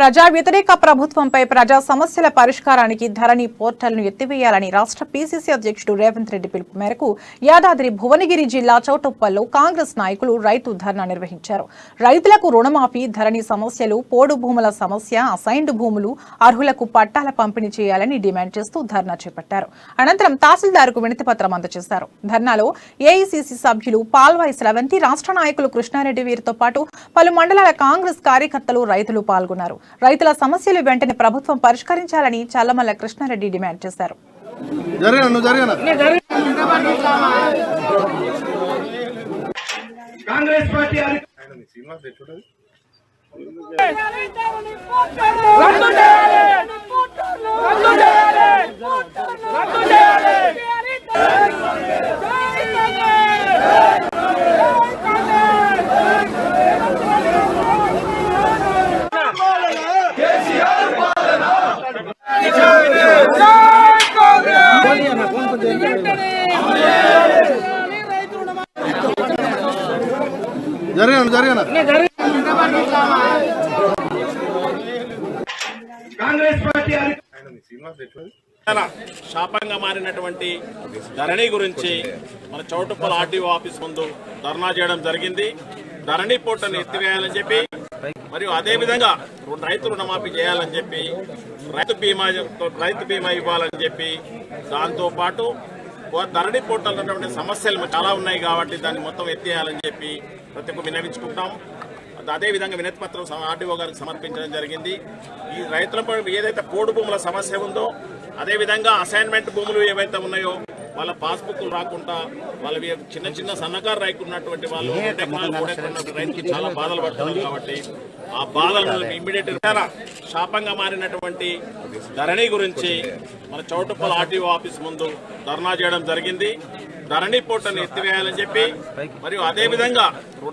ప్రజా వ్యతిరేక ప్రభుత్వంపై ప్రజా సమస్యల పరిష్కారానికి ధరణి పోర్టల్ను ఎత్తివేయాలని రాష్ట్ర పీసీసీ అధ్యక్షుడు రేవంత్ రెడ్డి పిలుపు మేరకు యాదాద్రి భువనగిరి జిల్లా చౌటుప్పల్లో కాంగ్రెస్ నాయకులు రైతు ధర్నా నిర్వహించారు. రైతులకు రుణమాఫీ ధరణి సమస్యలు పోడు భూముల సమస్య అసైన్డ్ భూములు అర్హులకు పట్టాల పంపిణీ చేయాలని డిమాండ్ చేస్తూ ధర్నా చేపట్టారు. అనంతరం తహసీల్దార్కు వినతిపత్రం అందజేశారు. ధర్నాలో ఏఐసీసీ సభ్యులు పాల్వాయి స్రవంతి రాష్ట్ర నాయకులు కృష్ణారెడ్డి వీరితో పాటు పలు మండలాల కాంగ్రెస్ కార్యకర్తలు రైతులు పాల్గొన్నారు. రైతుల సమస్యలు వెంటనే ప్రభుత్వం పరిష్కరించాలని చల్లమల్ల కృష్ణారెడ్డి డిమాండ్ చేశారు. జరిగిన? నువ్వు జరిగిన? కాంగ్రెస్ పార్టీ జరిగిన నువ్వు జరిగిన? కాంగ్రెస్ పార్టీ అధి- చాలా శాపంగా మారినటువంటి ధరణి గురించి మన చౌటుప్పల ఆర్డీఓ ఆఫీస్ ముందు ధర్నా చేయడం జరిగింది. ధరణి పోర్టల్ని ఎత్తివేయాలని చెప్పి మరియు అదే విధంగా రైతు రుణమాఫీ చేయాలని చెప్పి రైతు బీమా రైతు బీమా ఇవ్వాలని చెప్పి దాంతోపాటు ధరణి పోర్టల్ ఉన్నటువంటి సమస్యలు చాలా ఉన్నాయి కాబట్టి దాన్ని మొత్తం ఎత్తేయాలని చెప్పి ప్రతి ఒక్క వినవించుకుంటాం అదే విధంగా వినతి పత్రం ఆర్డీఓ గారికి సమర్పించడం జరిగింది. ఈ రైతులపై ఏదైతే పోడు భూముల సమస్య ఉందో అదే విధంగా అసైన్మెంట్ భూములు ఏవైతే ఉన్నాయో వాళ్ళ పాస్బుక్ రాకుండా వాళ్ళవి చిన్న చిన్న సన్నకారు రైతు ఉన్నటువంటి వాళ్ళు రైతుకి చాలా బాధలు పడుతున్నారు కాబట్టి ఆ బాధలను ఇమ్మీడియట్ శాపంగా మారినటువంటి ధరణి గురించి మన చౌటుప్పల ఆర్టీఓ ఆఫీస్ ముందు ధర్నా చేయడం జరిగింది. ధరణి పోర్టల్ని ఎత్తివేయాలని చెప్పి మరియు అదే విధంగా రు-